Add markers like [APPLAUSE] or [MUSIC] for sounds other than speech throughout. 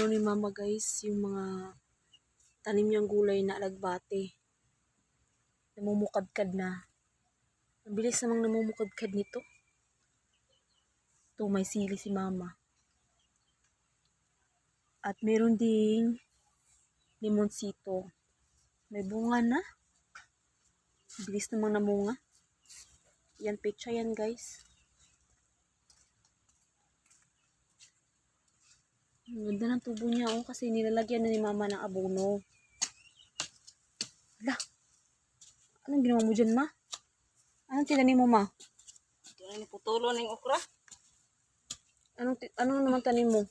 ano ni mama guys, yung mga tanim niyang gulay na alagbate. Namumukadkad na. Ang bilis namang namumukadkad nito. Ito, may sili si mama. At meron ding limonsito. May bunga na. Bilis namang namunga. Yan, pecha yan guys. Ganda ng tubo niya oh, kasi nilalagyan na ni mama ng abono. Hala, anong ginawa mo dyan ma? Anong tinanim mo ma? Ito na ni putulo ng okra. Anong, ano naman tanim mo?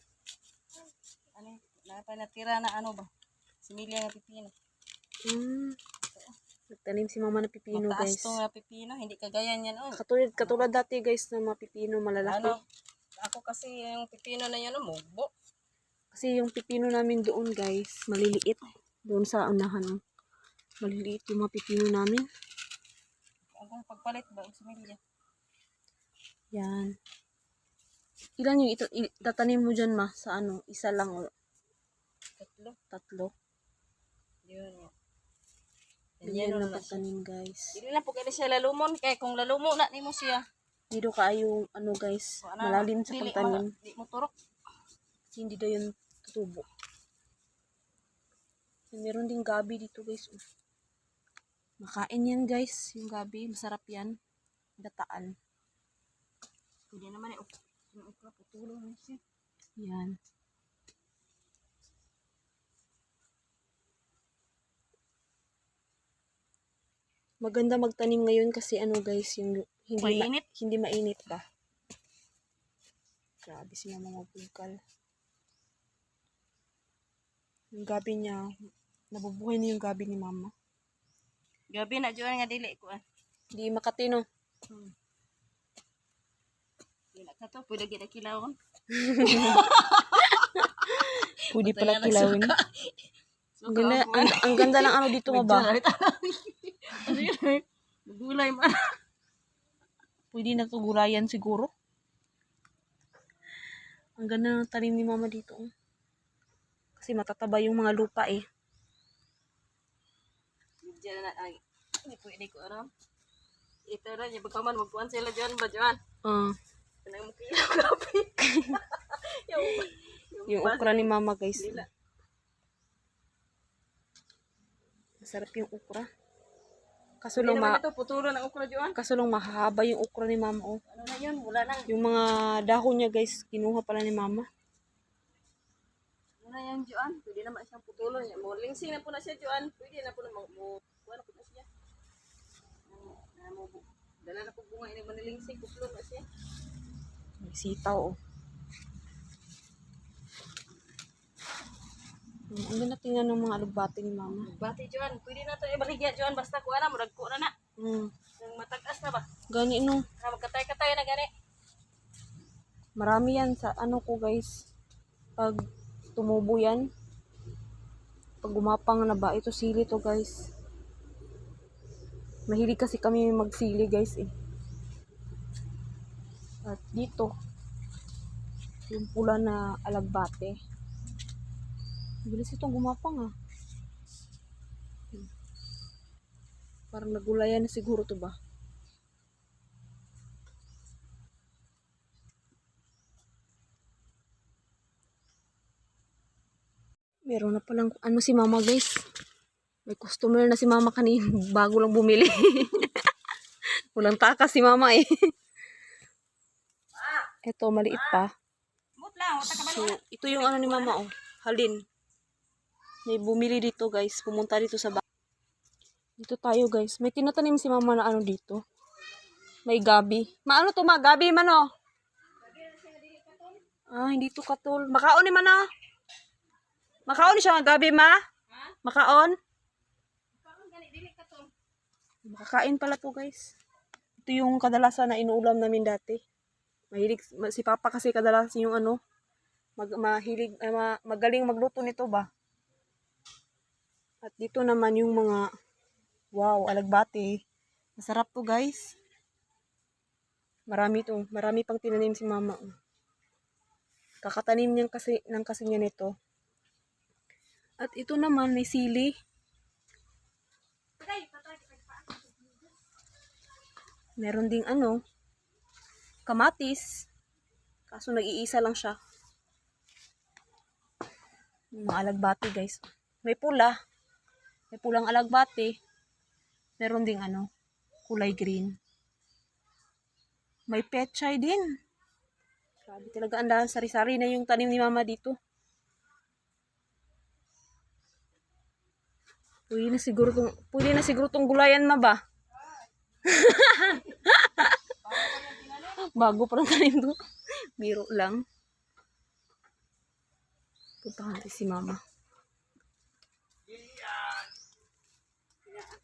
Ano, na pa natira na ano ba? Similya nga pipino. Hmm, nagtanim si mama ng pipino Mataas guys. to nga pipino, hindi kagaya niyan oh. Katulad, katulad dati guys na mga pipino malalaki. Ano? Ako kasi yung pipino na yan, oh, mugbo. Kasi yung pipino namin doon guys, maliliit. Doon sa unahan. Maliliit yung mga pipino namin. Ang pagpalit ba, ang similya. Yan. Ilan yung ita- i- tatanim mo dyan ma? Sa ano? Isa lang o Tatlo. tatlo? Yun. Yan, Ganyan yan na na siya. pagtanim guys. Dili na po kaya siya lalumon. Kaya kung lalumo na ni mo siya. Dito kaayo ano guys, na, malalim sa pagtanim. Di mo turok. Hindi daw yun tutubo. Meron ding gabi dito guys. oh. Makain yan guys, yung gabi. Masarap yan. Dataan. Pwede naman eh. ok- Yung okra, putulo na siya. Yan. Maganda magtanim ngayon kasi ano guys, yung hindi ma- Mainit. hindi mainit ba? Grabe sila mga bungkal. Yung gabi niya, nabubuhay na yung gabi ni mama. Gabi na dyan nga dili ko ah. Hindi makatino. Hmm. Dili ka to, pwede kita kilawon. [LAUGHS] Pwede pala kilawin. [LAUGHS] Ang ganda, ang, ang ganda ng ano dito nga ba? [LAUGHS] Ano? Gulay man. Pwede na to gulayan siguro. Ang ganda ng tanim ni mama dito. oh. Kasi matataba yung mga lupa eh. Diyan na ay. Hindi pwede ko aram. Ito na, yung pagkaman, magkuhan sila dyan ba dyan? Ah, Kanang mo kilaw grabe. [LAUGHS] yung, yung okra ni mama guys. Dila. Masarap yung okra. Kaso Hindi lang, ma ito, putulo ng okra dyan. kaso lang mahaba yung okra ni mama. Oh. Ano na yun? Wala na. Yung mga dahon niya guys, kinuha pala ni mama. Ano na yan dyan? Pwede naman siyang putulo niya. Mo lingsing na po na siya dyan. Pwede na po na mo, kuha na po na siya. Ano, na mo, dala na po bunga ini manilingsing, kuplon na siya. May sitaw oh. Mm, Ang ganda tingnan ng mga alugbate ni mama. Bati dyan, pwede na to ibaligya dyan. Basta kuha na, murag ko na na. Mm. Matagas na ba? Gani no. Na magkatay-katay na gani. Marami yan sa ano ko guys. Pag tumubo yan. Pag gumapang na ba. Ito sili to guys. Mahilig kasi kami magsili guys eh. At dito. Yung pula na alagbate. Bilis itong gumapang ah. Parang nagulayan na siguro to ba? Meron na palang ano si mama guys. May customer na si mama kanina [LAUGHS] bago lang bumili. [LAUGHS] Walang takas si mama eh. Ito, maliit pa. So, ito yung ano ni mama oh. Halin. May bumili dito guys. Pumunta dito sa ba. Dito tayo guys. May tinatanim si mama na ano dito. May gabi. Maano to ma? Gabi man oh. Ah, hindi to katol. Makaon ni man oh. Makaon siya nga gabi ma? Makaon? Makakain pala to guys. Ito yung kadalasan na inuulam namin dati. Mahilig, ma- si Papa kasi kadalasan yung ano, mag, mahilig, eh, ma, magaling magluto nito ba? At dito naman yung mga, wow, alagbate. Masarap to guys. Marami to, marami pang tinanim si mama. Kakatanim niyan kasi, ng kasi niya nito. At ito naman, may sili. Meron ding ano, kamatis. Kaso nag-iisa lang siya. Mga alagbati guys. May pula. May pulang alagbati. Meron ding ano, kulay green. May pechay din. Grabe talaga ang sari-sari na yung tanim ni mama dito. Pwede na siguro tong, pwede na siguro tong gulayan ma ba? [LAUGHS] Bago pa lang tanim to. Biro lang. Puntahan natin si mama.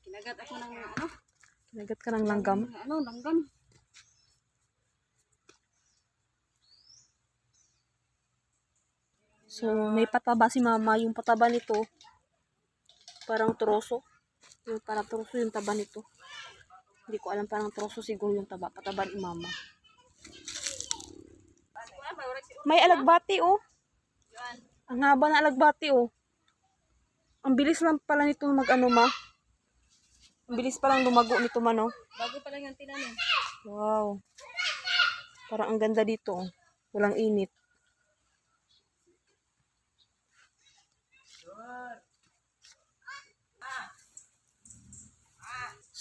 Kinagat ako ng ano, Nagat ka ng langgam. ng ano, langgam. So, may pataba si mama. Yung pataba nito, parang troso. Yung parang troso yung taba nito. Hindi ko alam parang troso siguro yung taba. Pataba ni mama. May alagbati oh. Ang haba na alagbati oh. Ang bilis lang pala nito mag ano ma. Ang bilis palang lumago nito man oh. Bago pa lang yung tinanim. Wow. Parang ang ganda dito oh. Walang init.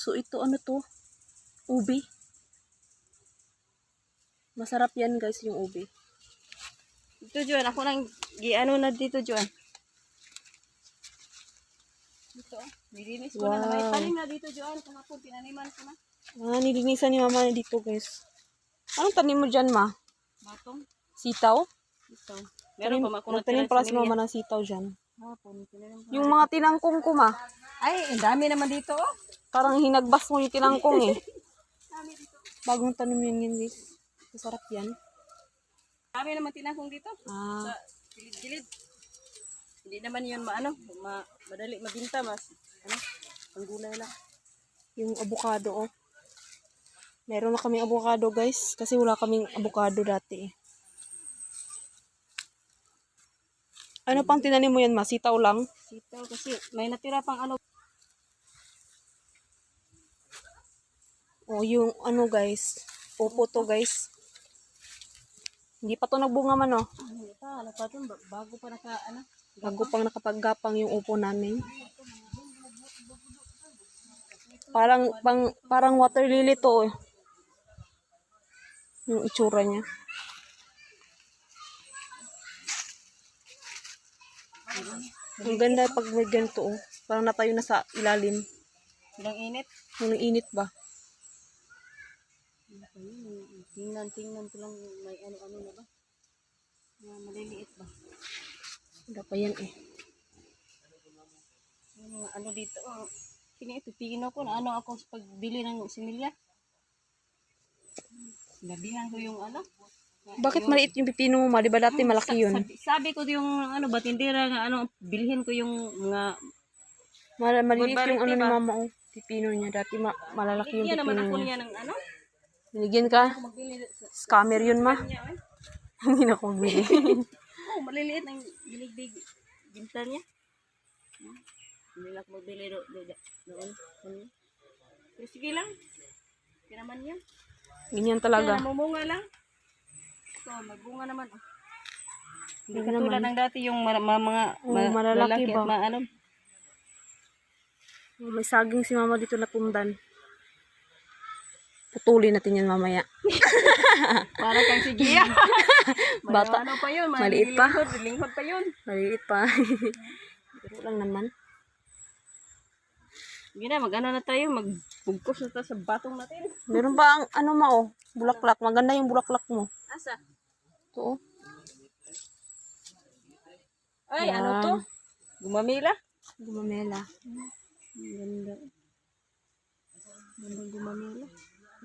So ito ano to? Ubi. Masarap yan guys yung ubi. Dito, Juan. Ako nang giano na dito, Juan. Dito, oh. Nilinis ko na na. May Wow. tanim na dito, Juan. Kahapon, pinaniman ko na. Ah, nilinisan ni mama dito guys. Anong tanim mo dyan ma? Batong. Sitaw? Ito. Meron pa ako Nagtanim pala si mama ng sitaw dyan. Hapon. Yung mga tinangkong ko ma. Ay, ang dami naman dito, oh. Parang hinagbas mo yung tinangkong eh. [LAUGHS] Bagong tanim yun yun guys. Masarap yan. Dami naman tinakong dito. Ah, Sa gilid-gilid. Hindi naman yun maano, ma madali mabinta mas ano, ang gulay lang. yung avocado oh. Meron na kaming avocado guys. Kasi wala kaming avocado dati eh. Ano pang tinanim mo yan ma? Sitaw lang? Sitaw kasi may natira pang ano. O yung ano guys. Opo to guys. Hindi pa to nagbunga man oh. Ano pa ba- bago pa naka ano. Bago pang nakapaggapang yung upo namin. Parang pang parang water lily to eh. Yung itsura niya. Ang ganda pag may ganito oh. Parang natayo na sa ilalim. Ilang init. Ang init ba? Ano pa yun? Tingnan, tingnan ko lang may ano-ano na ba. Mga maliliit ba. Wala pa yan eh. Yung mga ano dito, oh. Kini pipigin ako na ano ako sa pagbili ng similya. Nabihan ko yung ano. Bakit maliit yung pipino mo? Di ba dati malaki yun? Sabi, sabi ko yung ano ba tindera nga ano bilhin ko yung mga Mal maliit yung ano ni mama oh. Pipino niya. Dati ma malalaki yung Bigyan naman pipino ako niya. niya ng ano. Binigyan ka? Magbili Scammer yun ma. [LAUGHS] Hindi na ako bili. [LAUGHS] Oh, maliliit ng bilig-big binta niya. Hindi lang ako magbili do do do. Doon. Pero sige lang. Hindi naman yan. Ganyan Kaya talaga. namumunga lang. So, magbunga naman. Oh. Hindi katulad naman? ng dati yung mga malalaki lalaki ba? ano. May saging si mama dito na tundan. Putulin natin yan mamaya. [LAUGHS] Para kang si Gia. [LAUGHS] Bata. Ano pa yun? Maliit pa. Lingkod, lingkod pa yun. Maliit pa. [LAUGHS] Pero lang naman. Hindi na, mag-ano na tayo, magbugkos na tayo sa batong natin. Meron pa ang ano ma oh. Bulaklak. Maganda yung bulaklak mo. Asa? Ito oh. Ay, ano Yan. to? Gumamila? Gumamela. Ang ganda. Ganda gumamila.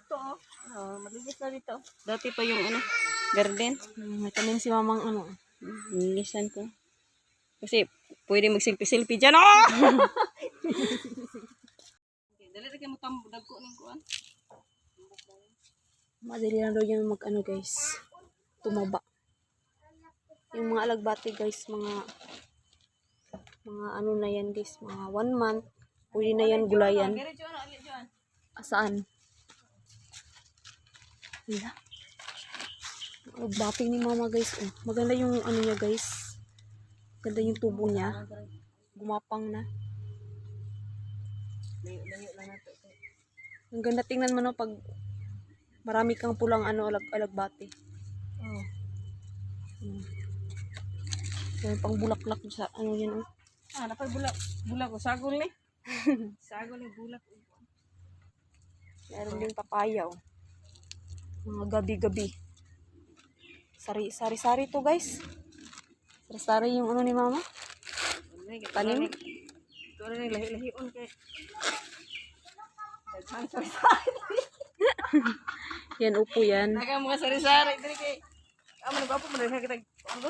Ito oh. Oh, malinis na dito. Dati pa yung ano, garden. Hmm, May tanim si mamang ano. Nilisan ko. Kasi pwede magsilpi-silpi dyan. Oh! [LAUGHS] okay, dali rin kayo matambudag ko ng kuwan. Madali lang daw yan mag ano guys. Tumaba. Yung mga alagbati guys, mga Mga ano na yan guys, mga one month. Pwede na yan gulayan. Joan. Saan? Wala. Oh, dating ni mama guys. Oh, maganda yung ano niya guys. Maganda yung tubo niya. Gumapang na. Layo, layo lang nato. Ang ganda tingnan mo no pag marami kang pulang ano alag alagbati. Oh. Hmm. Yan pang bulaklak sa ano yan oh. Ah, napay bulak. Bulak ko. Sagol ni. [LAUGHS] Sagol ni bulak. Meron din papaya oh. Mga gabi-gabi. Sari sari sari to guys. Sari sari yung ano ni mama. Tanim? Ito rin yung lahi-lahion kay. Daghan sa Yan upo yan. Naga mga sari-sari diri kay. Amo ni bapo mo diri kita. Ano?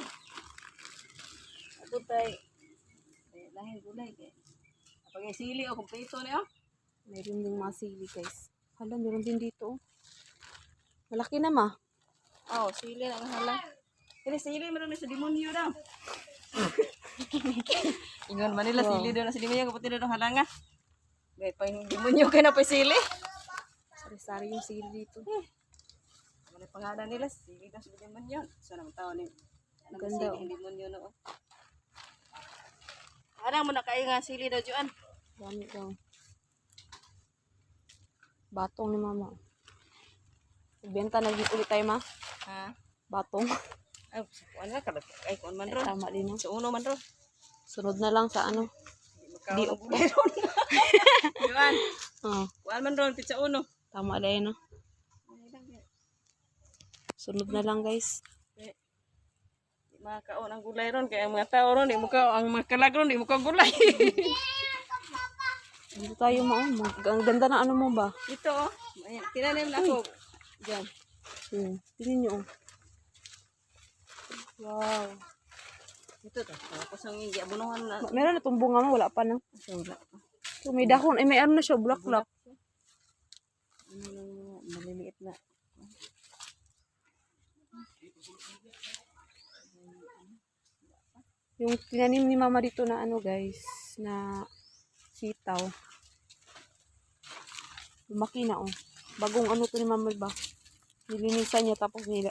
Ako tay. Eh, lahi gulay kay. Apag sili o kumpleto niyo. Meron din mga sili guys. Hala, meron din dito oh. Malaki na ma. Oh, sili na ang halang. Kaya sili meron sa demonyo daw. [LAUGHS] Ingon Manila Wow. sili daw na sa demonyo kapatid daw halanga. Gay pa yung demonyo kay na pa sili. Sari-sari yung sili dito. Ano yung pangalan nila? Sili daw sa demonyo. So nang tao ni ano ba Ganda, sili ang demonyo no. Harang mo na kayo nga sili daw Juan. Dami daw. Batong ni mama. Benta na ulit tayo ma. Ha? Batong. Ay, kuan nga kada ay kuan man ron. Tama din. Sa uno man ron. Sunod na lang sa ano. Di ron. [LAUGHS] Juan, Oh, kuan man ron pizza uno. tama din no. Sunod na lang guys. Di makaon ang gulay ron kaya ang mga tao ron di mo ka ang mga kalag ron di mo ka gulay. Dito tayo. Mag- Ang ganda na ano mo ba? Ito oh. Tinanim na ako. Diyan. Hmm. Tingnan nyo oh. Wow. Ito to. Tapos ang hindi abunuhan na. Meron na itong bunga mo. Wala pa na. Wala. So, may dahon. Eh, may ano na siya. Bulaklak. Ano lang maliliit na. Yung tinanim ni mama dito na ano guys. Na sitaw. Lumaki na oh. Bagong ano to ni mama ba? Nilinisan niya tapos nila,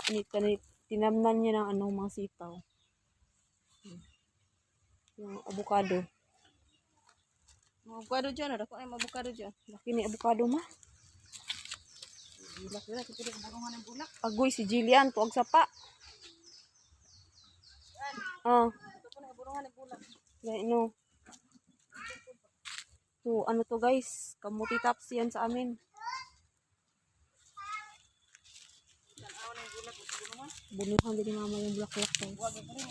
tinamnan niya ng ano mga sitaw. Hmm. Yung avocado. Mga avocado dyan. Ano ko ay mga avocado dyan. Laki ni avocado ma. Bulak nila. Kasi abunungan ng bulak. Agoy si Jillian. Tuwag sa pa. Ah. Ito po na abunungan ng bulak. Yan, no. So, ano to guys? Kamuti tops yan sa amin. Tanaw na yung bulak. Bunuhan din ni mama yung bulaklak guys. Huwag ito rin.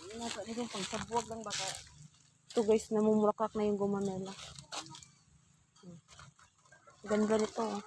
Hindi na ito. Hindi pang sabuwag lang baka. Ito guys, namumulaklak na yung gumamela. Hmm. Ganda nito. oh.